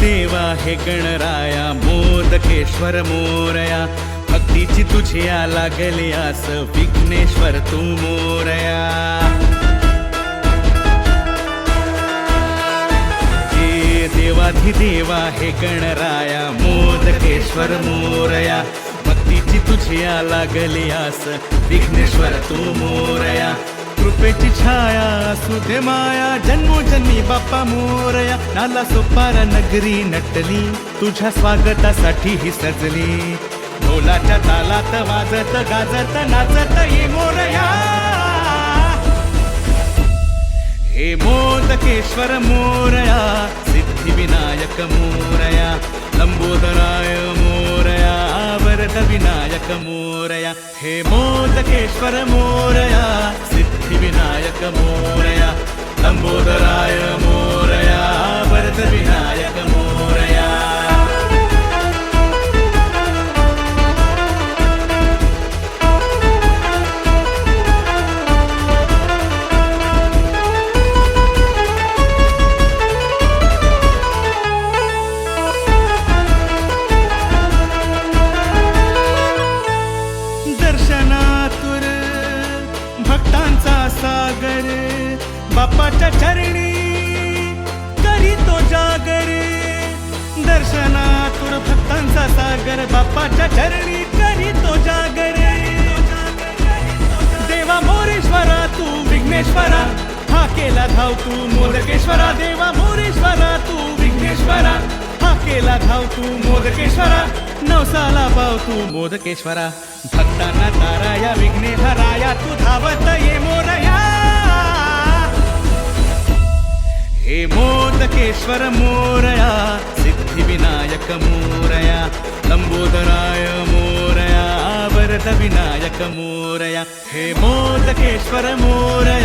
देवा हे गणराया मोदकेश्वर मोरया. भक्तीची तुझी लागली आस विघ्नेश्वर तू मोरया. हे देवाधिदेवा हे गणराया मोदकेश्वर मोरया. भक्तीची तुझी लागली आस विघ्नेश्वर तू मोरया. कृपेची छाया असू दे माया जन्मोजन्मी बाप्पा मोरया नाला सोपारा नगरी नटली तुझ्या स्वागतासाठी ही सजली ढोलाच्या तालात वाजत गाजत नाचत ही मोरया हे मोदकेश्वर मोरया सिद्धिविनायक मोरया लंबोदराय मोरया वरद विनायक मोरया हे मोदकेश्वर मोरया सिद्ध मोरया लंबोदराय मोरया सागर बापाच्या चरणी करी तो जागर. दर्शनातुर भक्तांचा सागर बाप्पाच्या चरणी करी तो जागर. देवा मोरेश्वरा तू विघ्नेश्वरा. हा केला धाव तू मोदकेश्वरा. देवा मोरेश्वरा तू विघ्नेश्वरा. हा केला धाव तू मोदकेश्वरा. नवसाला पाव तू मोदकेश्वरा. भक्तांना तारा या हराया हे मोदकेश्वर मोरया सिद्धिविनायक मोरया लंबोदराय मोरया वरद विनायक मोरया हे मोदकेश्वर मोरया